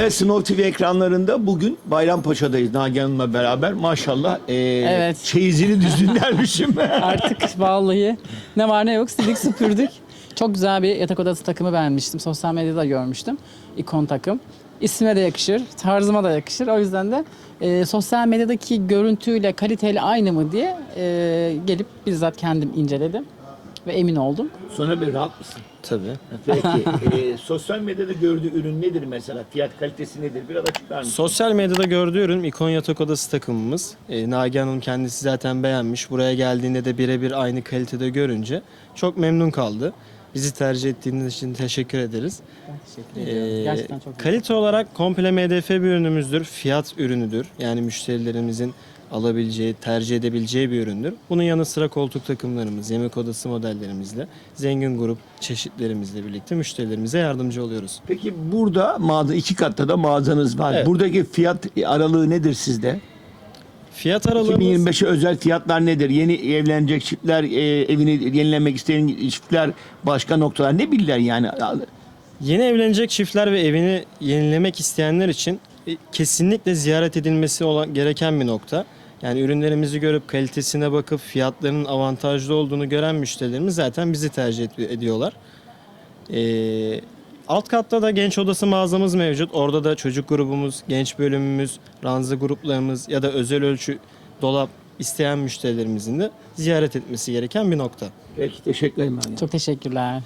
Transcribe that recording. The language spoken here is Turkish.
Ve Snow TV ekranlarında bugün Bayrampaşa'dayız Nagihan Hanım'la beraber. Maşallah ee, Evet. çeyizini düzgünlermişim. Artık vallahi ne var ne yok sildik süpürdük. Çok güzel bir yatak odası takımı beğenmiştim. Sosyal medyada görmüştüm. İkon takım. İsime de yakışır, tarzıma da yakışır. O yüzden de e, sosyal medyadaki görüntüyle kaliteli aynı mı diye e, gelip bizzat kendim inceledim. Ve emin oldum. Sonra bir rahat mısın? Tabii. Peki ee, sosyal medyada gördüğü ürün nedir mesela? Fiyat kalitesi nedir? Biraz açıklar mısın? Sosyal medyada gördüğü ürün İkon Yatak Odası takımımız. E, Nagihan Hanım kendisi zaten beğenmiş. Buraya geldiğinde de birebir aynı kalitede görünce çok memnun kaldı. Bizi tercih ettiğiniz için teşekkür ederiz. Teşekkür ediyorum. Ee, Gerçekten çok güzel. kalite olarak komple MDF bir ürünümüzdür. Fiyat ürünüdür. Yani müşterilerimizin alabileceği, tercih edebileceği bir üründür. Bunun yanı sıra koltuk takımlarımız, yemek odası modellerimizle, zengin grup çeşitlerimizle birlikte müşterilerimize yardımcı oluyoruz. Peki burada mağaza iki katta da mağazanız var. Evet. Buradaki fiyat aralığı nedir sizde? Fiyat aralığımız 2025'e özel fiyatlar nedir? Yeni evlenecek çiftler, e, evini yenilemek isteyen çiftler, başka noktalar ne bilirler yani? Yeni evlenecek çiftler ve evini yenilemek isteyenler için e, kesinlikle ziyaret edilmesi olan gereken bir nokta. Yani ürünlerimizi görüp kalitesine bakıp fiyatlarının avantajlı olduğunu gören müşterilerimiz zaten bizi tercih ed- ediyorlar. Ee, alt katta da genç odası mağazamız mevcut. Orada da çocuk grubumuz, genç bölümümüz, ranzı gruplarımız ya da özel ölçü dolap isteyen müşterilerimizin de ziyaret etmesi gereken bir nokta. Peki teşekkür ederim. Çok teşekkürler.